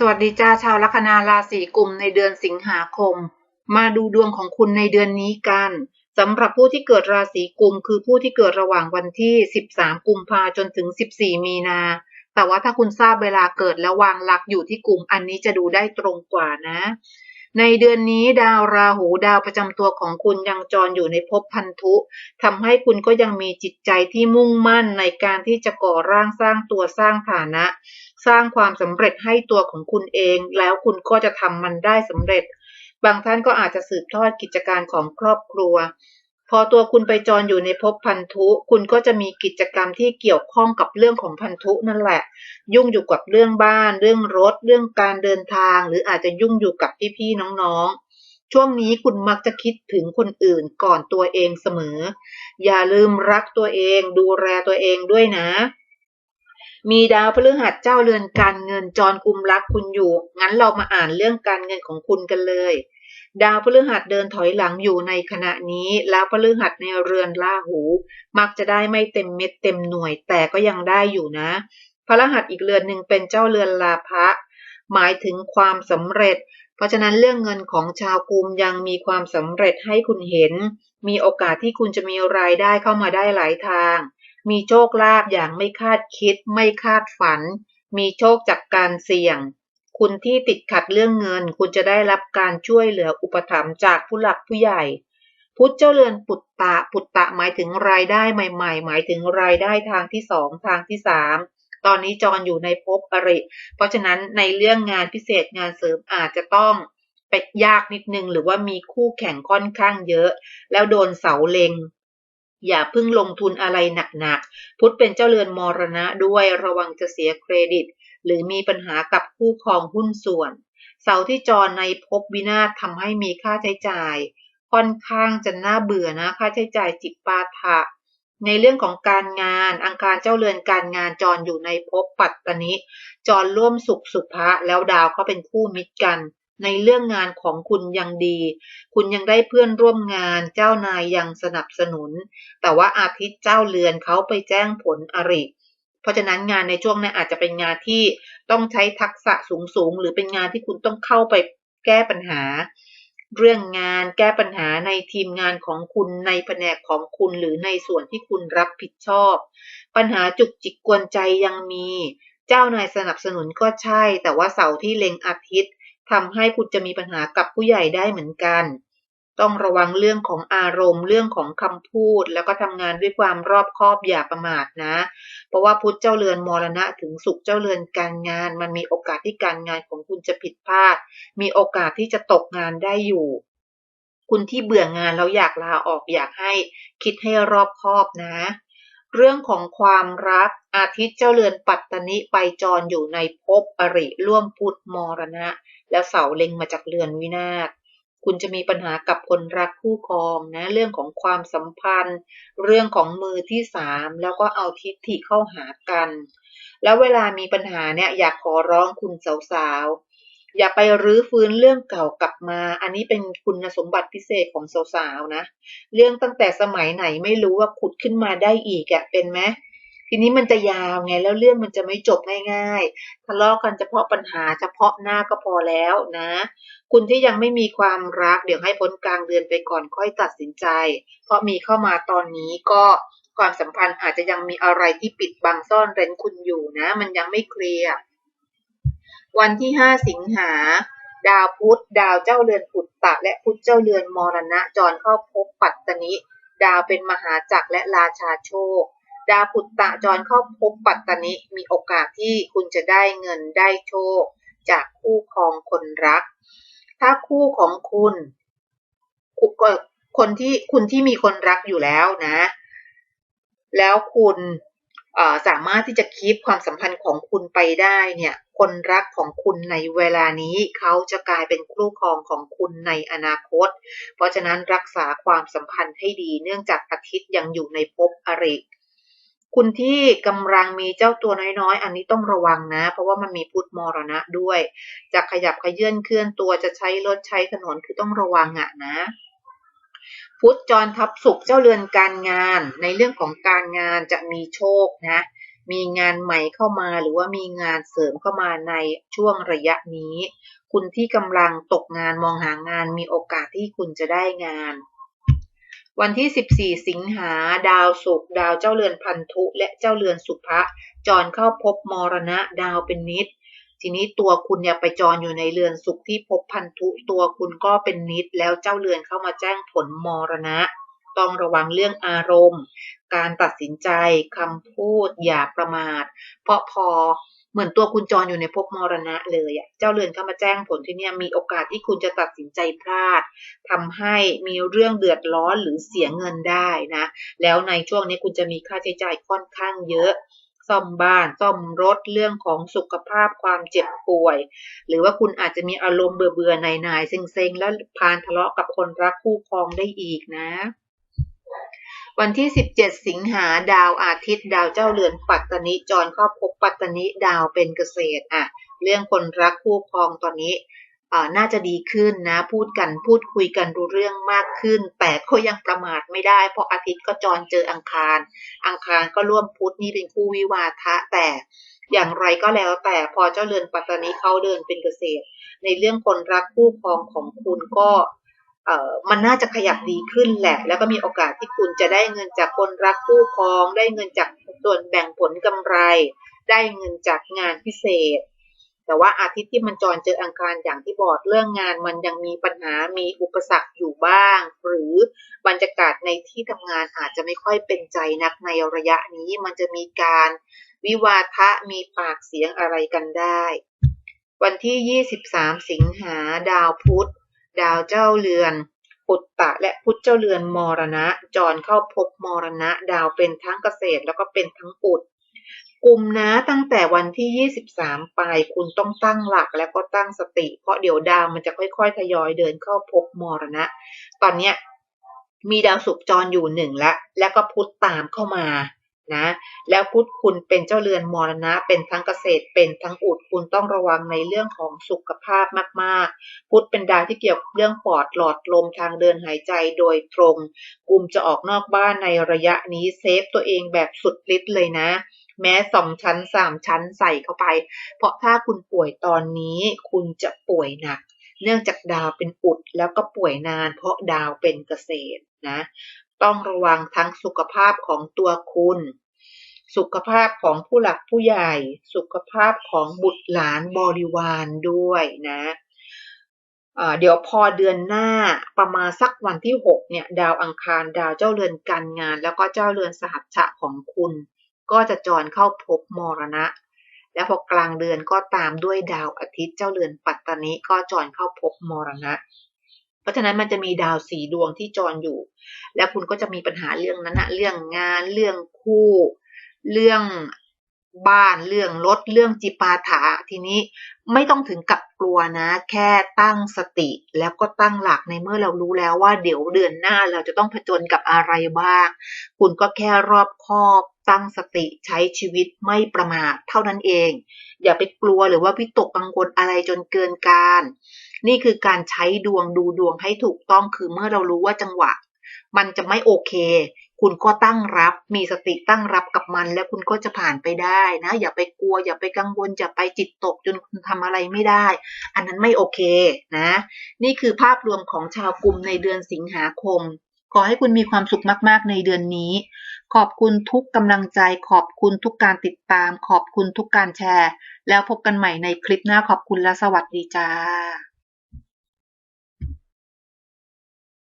สวัสดีจ้าชาวลัคนาราศีกุมในเดือนสิงหาคม มาดูดวงของคุณในเดือนนี้กันสำหรับผู้ที่เกิดราศีกุมคือผู้ที่เกิดระหว่างวันที่ 13 กุมภาจนถึง 14 มีนา แต่ว่าถ้าคุณทราบเวลาเกิดและวางหลักอยู่ที่กลุ่มอันนี้จะดูได้ตรงกว่านะ ในเดือนนี้ดาวราหูดาวประจำตัวของคุณยังจรอยู่ในภพพันธุทำให้คุณก็ยังมีจิตใจที่มุ่งมั่นในการที่จะก่อร่างสร้างตัวสร้างฐานะ สร้างความสำเร็จให้ตัวของคุณเอง แล้วคุณก็จะทำมันได้สำเร็จ บางท่านก็อาจจะสืบทอดกิจการของครอบครัว พอตัวคุณไปจรอยู่ในภพพันธุ คุณก็จะมีกิจกรรมที่เกี่ยวข้องกับเรื่องของพันธุนั่นแหละ ยุ่งอยู่กับเรื่องบ้าน เรื่องรถ เรื่องการเดินทาง หรืออาจจะยุ่งอยู่กับพี่ๆน้องๆช่วงนี้คุณมักจะคิดถึงคนอื่นก่อนตัวเองเสมอ อย่าลืมรักตัวเองดูแลตัวเองด้วยนะ มีดาวพฤหัสเจ้าเรือนการเงินจรกุมรักคุณอยู่ งั้นเรามาอ่านเรื่องการเงินของคุณกันเลย ดาวพฤหัสเดินถอยหลังอยู่ในขณะนี้ แล้วพฤหัสในเรือนราหู มักจะได้ไม่เต็มเม็ดเต็มหน่วยแต่ก็ยังได้อยู่นะพฤหัสอีกเรือนหนึ่งเป็นเจ้าเรือนลาภะหมายถึงความสำเร็จ เพราะฉะนั้นเรื่องเงินของชาวกุมยังมีความสำเร็จให้คุณเห็น มีโอกาสที่คุณจะมีรายได้เข้ามาได้หลายทาง มีโชคลาภอย่างไม่คาดคิด ไม่คาดฝัน มีโชคจากการเสี่ยง คุณที่ติดขัดเรื่องเงิน คุณจะได้รับการช่วยเหลืออุปถัมภ์จากผู้หลักผู้ใหญ่ พุทธเจ้าเรือนปุตตะ ปุตตะหมายถึงรายได้ใหม่ ๆ หมายถึงรายได้ทางที่สองทางที่สามตอนนี้จรอยู่ในภพอริ เพราะฉะนั้นในเรื่องงานพิเศษงานเสริมอาจจะต้องเป็ดยากนิดนึงหรือว่ามีคู่แข่งค่อนข้างเยอะ แล้วโดนเสาเล็ง อย่าเพิ่งลงทุนอะไรหนักๆ พุทธเป็นเจ้าเรือนมรณะด้วยระวังจะเสียเครดิต หรือมีปัญหากับคู่ครองหุ้นส่วน เสาที่จรในภพวินาศทำให้มีค่าใช้จ่าย ค่อนข้างจะน่าเบื่อนะค่าใช้จ่ายจิปาถะในเรื่องของการงานอังคารเจ้าเรือนการงานจรอยู่ในภพปัตตนิจรร่วมสุขสุภะแล้วดาวเขาเป็นคู่มิตรกัน ในเรื่องงานของคุณยังดี คุณยังได้เพื่อนร่วมงาน เจ้านายยังสนับสนุน แต่ว่าอาทิตย์เจ้าเรือนเขาไปแจ้งผลอริเพราะฉะนั้นงานในช่วงนี้อาจจะเป็นงานที่ต้องใช้ทักษะสูงๆ หรือเป็นงานที่คุณต้องเข้าไปแก้ปัญหา เรื่องงานแก้ปัญหาในทีมงานของคุณในแผนกของคุณหรือในส่วนที่คุณรับผิดชอบ ปัญหาจุกจิกกวนใจยังมี เจ้านายสนับสนุนก็ใช่ แต่ว่าเสาที่เล็งอาทิตย์ ทำให้คุณจะมีปัญหากับผู้ใหญ่ได้เหมือนกัน ต้องระวังเรื่องของอารมณ์ เรื่องของคำพูด แล้วก็ทำงานด้วยความรอบคอบอย่าประมาทนะ เพราะว่าพุทธเจ้าเรือนมรณะถึงสุขเจ้าเรือนการงาน มันมีโอกาสที่การงานของคุณจะผิดพลาด มีโอกาสที่จะตกงานได้อยู่ คุณที่เบื่องานแล้วอยากลาออกอยากให้คิดให้รอบคอบนะ เรื่องของความรักอาทิตย์เจ้าเรือนปัตตนิไปจรอยู่ในภพอริร่วมพุทธมรณะ แล้วเสาเล็งมาจากเรือนวินาศคุณจะมีปัญหากับคนรักคู่ครองนะ เรื่องของความสัมพันธ์ เรื่องของมือที่สามแล้วก็เอาทิฏฐิเข้าหากัน แล้วเวลามีปัญหาเนี่ยอยากขอร้องคุณสาวๆ อย่าไปรื้อฟื้นเรื่องเก่ากลับมา อันนี้เป็นคุณสมบัติพิเศษของสาวๆนะ เรื่องตั้งแต่สมัยไหนไม่รู้ว่าขุดขึ้นมาได้อีกอะเป็นไหมทีนี้มันจะยาวไงแล้วเรื่องมันจะไม่จบง่ายๆทะเลาะกันเฉพาะปัญหาเฉพาะหน้าก็พอแล้วนะ คุณที่ยังไม่มีความรักเดี๋ยวให้พ้นกลางเดือนไปก่อนค่อยตัดสินใจ เพราะมีเข้ามาตอนนี้ก็ความสัมพันธ์อาจจะยังมีอะไรที่ปิดบังซ่อนเร้นคุณอยู่นะ มันยังไม่เคลียร์ วันที่ 5 สิงหา ดาวพุธ ดาวเจ้าเรือนปุตตะ และพุธเจ้าเรือนมรณะจรเข้าพบปัตตนิ ดาวเป็นมหาจักรและราชาโชค ดาวปุตตะจรเข้าพบปัตตนิมีโอกาสที่คุณจะได้เงินได้โชค จากคู่ครองคนรัก ถ้าคู่ของคุณคนที่คุณที่มีคนรักอยู่แล้วนะ แล้วคุณสามารถที่จะคีบความสัมพันธ์ของคุณไปได้เนี่ย คนรักของคุณในเวลานี้ เขาจะกลายเป็นคู่ครองของคุณในอนาคต เพราะฉะนั้นรักษาความสัมพันธ์ให้ดีเนื่องจากอาทิตย์ยังอยู่ในภพอริคุณที่กำลังมีเจ้าตัวน้อยๆ อันนี้ต้องระวังนะ เพราะว่ามันมีพุทธมรณะด้วย จะขยับขยื่นเคลื่อนตัวจะใช้รถใช้ถนนคือต้องระวังอะนะ พุทธจรทับสุขเจ้าเรือนการงาน ในเรื่องของการงานจะมีโชคนะ มีงานใหม่เข้ามาหรือว่ามีงานเสริมเข้ามาในช่วงระยะนี้ คุณที่กำลังตกงานมองหางานมีโอกาสที่คุณจะได้งาน วันที่ 14 สิงหาดาวศุกร์ดาวเจ้าเรือนพันธุ และเจ้าเรือนสุภะจรเข้าพบมรณะดาวเป็นนิดทีนี้ตัวคุณเนี่ยไปจรอยู่ในเรือนสุขที่พบพันธุตัวคุณก็เป็นนิดแล้วเจ้าเรือนเข้ามาแจ้งผลมรณะ ต้องระวังเรื่องอารมณ์ การตัดสินใจคำพูดอย่าประมาท เพราะพอเหมือนตัวคุณจรอยู่ในภพมรณะเลยอะเจ้าเรือนเข้ามาแจ้งผลที่เนี่ยมีโอกาสที่คุณจะตัดสินใจพลาดทำให้มีเรื่องเดือดร้อนหรือเสียเงินได้นะ แล้วในช่วงนี้คุณจะมีค่าใช้จ่ายค่อนข้างเยอะซ่อมบ้านซ่อมรถเรื่องของสุขภาพความเจ็บป่วย หรือว่าคุณอาจจะมีอารมณ์เบื่อเบื่อๆหน่ายเซ็งๆ แล้วพานทะเลาะกับคนรักคู่ครองได้อีกนะ วันที่ 17 สิงหาดาวอาทิตย์ ดาวเจ้าเรือนปัตตนิจรเข้าพบปัตตนิดาวเป็นเกษตรอะเรื่องคนรักคู่ครองตอนนี้น่าจะดีขึ้นนะพูดกันพูดคุยกันรู้เรื่องมากขึ้น แต่ก็ยังประมาทไม่ได้ เพราะอาทิตย์ก็จรเจออังคาร อังคารก็ร่วมพุธนี่เป็นคู่วิวาทะ แต่อย่างไรก็แล้วแต่พอเจ้าเรือนปัตตนิเขาเดินเป็นเกษตร ในเรื่องคนรักคู่ครองของคุณก็ มันน่าจะขยับดีขึ้นแหละ แล้วก็มีโอกาสที่คุณจะได้เงินจากคนรักคู่ครอง ได้เงินจากส่วนแบ่งผลกำไร ได้เงินจากงานพิเศษ แต่ว่าอาทิตย์ที่มันจรเจออังคารอย่างที่บอกเรื่องงานมันยังมีปัญหา มีอุปสรรคอยู่บ้าง หรือบรรยากาศในที่ทำงานอาจจะไม่ค่อยเป็นใจนักในระยะนี้ มันจะมีการวิวาทะ มีปากเสียงอะไรกันได้ วันที่ 23 สิงหาดาวพุธ ดาวเจ้าเรือนปุตตะและพุทธเจ้าเรือนมรณะ จรเข้าพบมรณะ ดาวเป็นทั้งเกษตรแล้วก็เป็นทั้งอุดกลุ่มนะตั้งแต่วันที่ 23 ไปคุณต้องตั้งหลักแล้วก็ตั้งสติ เพราะเดี๋ยวดาวมันจะค่อย ๆ ทยอยเดินเข้าพบมรณะ ตอนเนี้ยมีดาวศุกร์จรอยู่หนึ่งแล้ว แล้วก็พุธตามเข้ามา นะแล้วพุทธคุณเป็นเจ้าเรือนมรณะ เป็นทั้งเกษตรเป็นทั้งอุดคุณต้องระวังในเรื่องของสุขภาพมากๆ พุทธเป็นดาวที่เกี่ยวกับเรื่องปอดหลอดลมทางเดินหายใจโดยตรงกลุ่มจะออกนอกบ้านในระยะนี้เซฟตัวเองแบบสุดฤทธิ์เลยนะแม้สองชั้นสามชั้นใส่เข้าไป เพราะถ้าคุณป่วยตอนนี้คุณจะป่วยหนัก เนื่องจากดาวเป็นอุดแล้วก็ป่วยนาน เพราะดาวเป็นเกษตรนะ ต้องระวังทั้งสุขภาพของตัวคุณ สุขภาพของผู้หลักผู้ใหญ่ สุขภาพของบุตรหลานบริวารด้วยนะเดี๋ยวพอเดือนหน้าประมาณสักวันที่ 6 เนี่ย ดาวอังคารดาวเจ้าเรือนการงาน แล้วก็เจ้าเรือนสหัชชะของคุณ ก็จะจรเข้าพบมรณะ แล้วพอกลางเดือนก็ตามด้วยดาวอาทิตย์เจ้าเรือนปัตตานิก็จรเข้าพบมรณะ ราะฉะนั้นมันจะมีดาวสีดวงที่จรอยู่ แล้วคุณก็จะมีปัญหาเรื่องนั้นนะเรื่องงาน เรื่องคู่ เรื่องบ้าน เรื่องรถ เรื่องจิปาถะทีนี้ไม่ต้องถึงกับกลัวนะ แค่ตั้งสติ แล้วก็ตั้งหลักในเมื่อเรารู้แล้วว่าเดี๋ยวเดือนหน้าเราจะต้องผจญกับอะไรบ้าง คุณก็แค่รอบคอบ ตั้งสติใช้ชีวิตไม่ประมาทเท่านั้นเอง อย่าไปกลัวหรือว่าวิตกกังวลอะไรจนเกินการ นี่คือการใช้ดวงดูดวงให้ถูกต้องคือเมื่อเรารู้ว่าจังหวะ มันจะไม่โอเค คุณก็ตั้งรับ มีสติตั้งรับกับมัน แล้วคุณก็จะผ่านไปได้นะ อย่าไปกลัว อย่าไปกังวล อย่าไปจิตตกจนคุณทำอะไรไม่ได้ อันนั้นไม่โอเคนะ นี่คือภาพรวมของชาวกลุ่มในเดือนสิงหาคมขอให้คุณมีความสุขมากๆ ในเดือนนี้ ขอบคุณทุกกำลังใจ ขอบคุณทุกการติดตาม ขอบคุณทุกการแชร์ แล้วพบกันใหม่ในคลิปหน้าขอบคุณและสวัสดีจ้า